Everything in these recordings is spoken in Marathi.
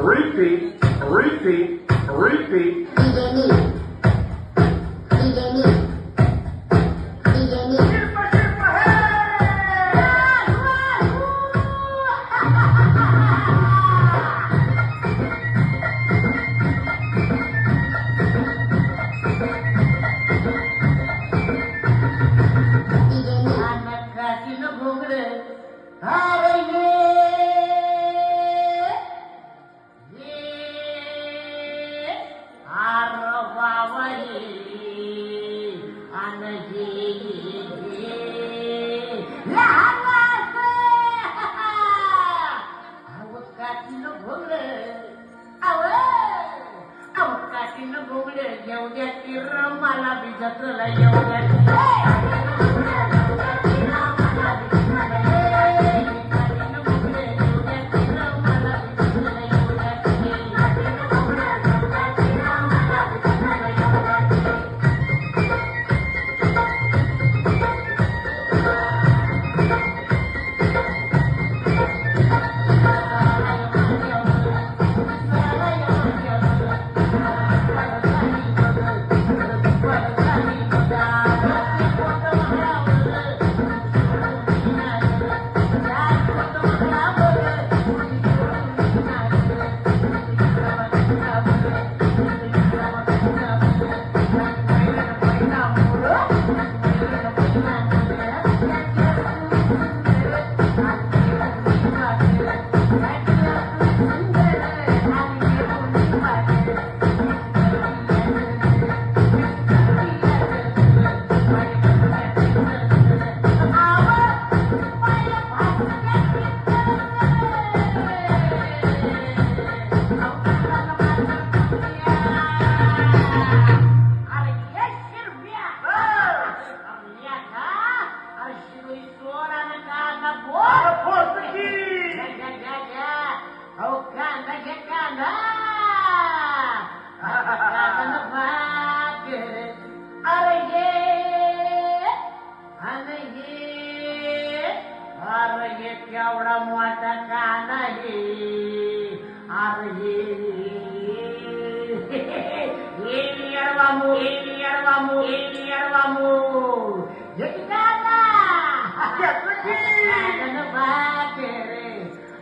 Repeat, repeat, repeat. मला बी जत्रला येऊ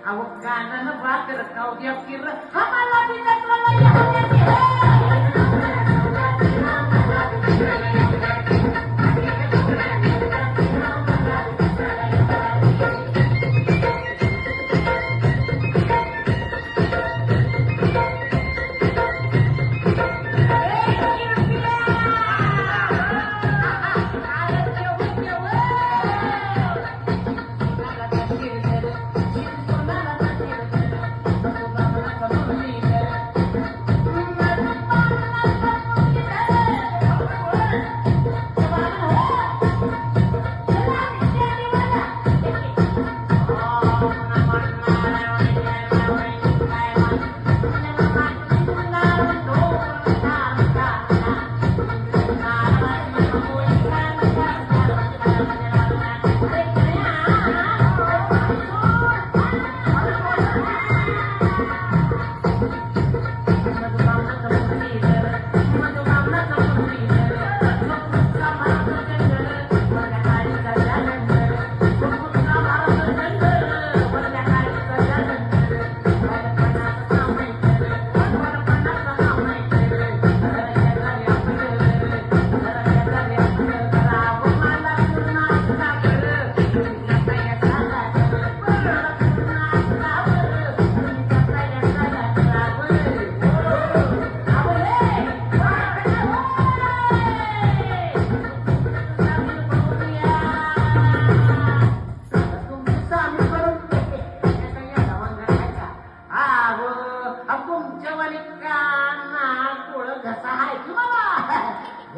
अहो कानानं बाकर खाऊ द्या किर आम्हाला बिनकवाला येऊ द्या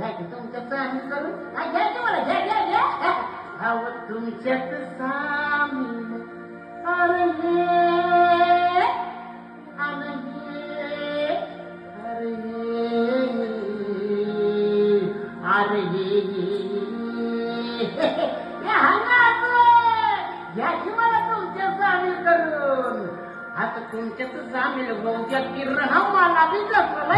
घ्यायचं तुमचं काम करून हा घ्या तुम्हाला घ्या घ्या घ्या. हा हो, तुमच्यात सामील अरे अरे घ्या तुम्हाला तुमच्या सामील करून. आता तुमच्यातच सामील बहुत्या किरण हा मला बी जसं